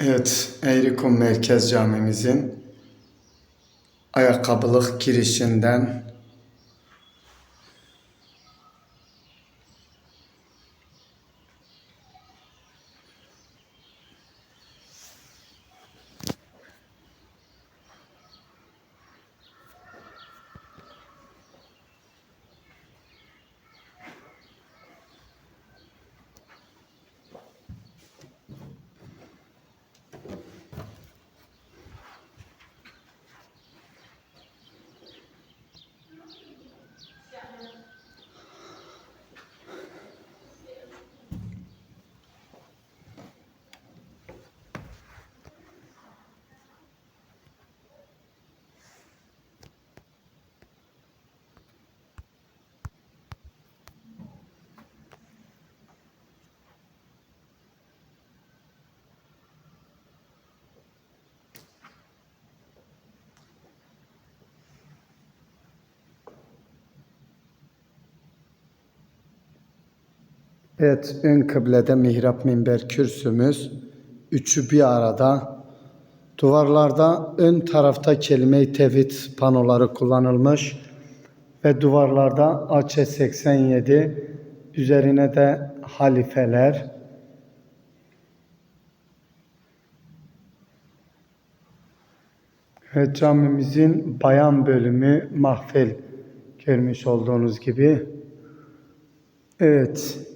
Evet, Eğrikum Merkez Camimizin ayakkabılık girişinden Evet, ön kıblede mihrap minber kürsümüz. Üçü bir arada. Duvarlarda ön tarafta kelime-i tevhid panoları kullanılmış. Ve duvarlarda AC87, üzerine de halifeler. Ve camimizin bayan bölümü mahfil görmüş olduğunuz gibi. Evet.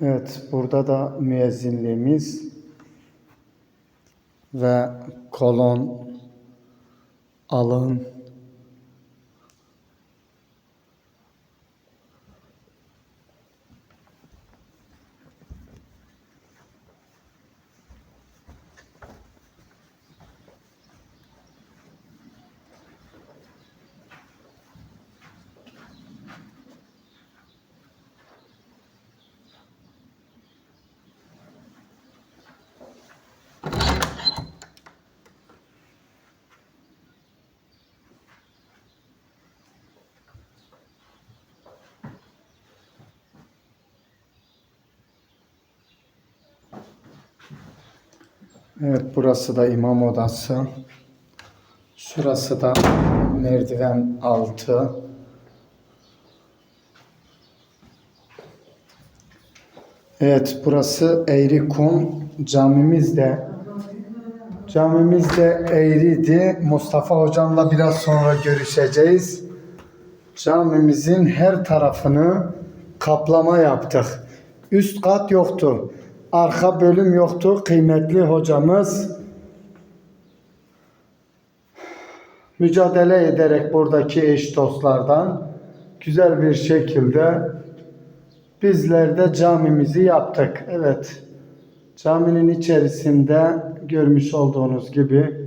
Evet, burada da müezzinliğimiz ve kolon, alın, Evet, burası da imam odası. Şurası da merdiven altı. Evet, burası Eğrikum camimiz de camimiz de Eğri'di. Mustafa hocamla biraz sonra görüşeceğiz. Camimizin her tarafını kaplama yaptık. Üst kat yoktu. Arka bölüm yoktu. Kıymetli hocamız mücadele ederek buradaki eş dostlardan güzel bir şekilde bizler de camimizi yaptık. Evet. Caminin içerisinde görmüş olduğunuz gibi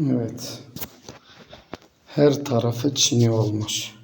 Evet. Her tarafı çini olmuş.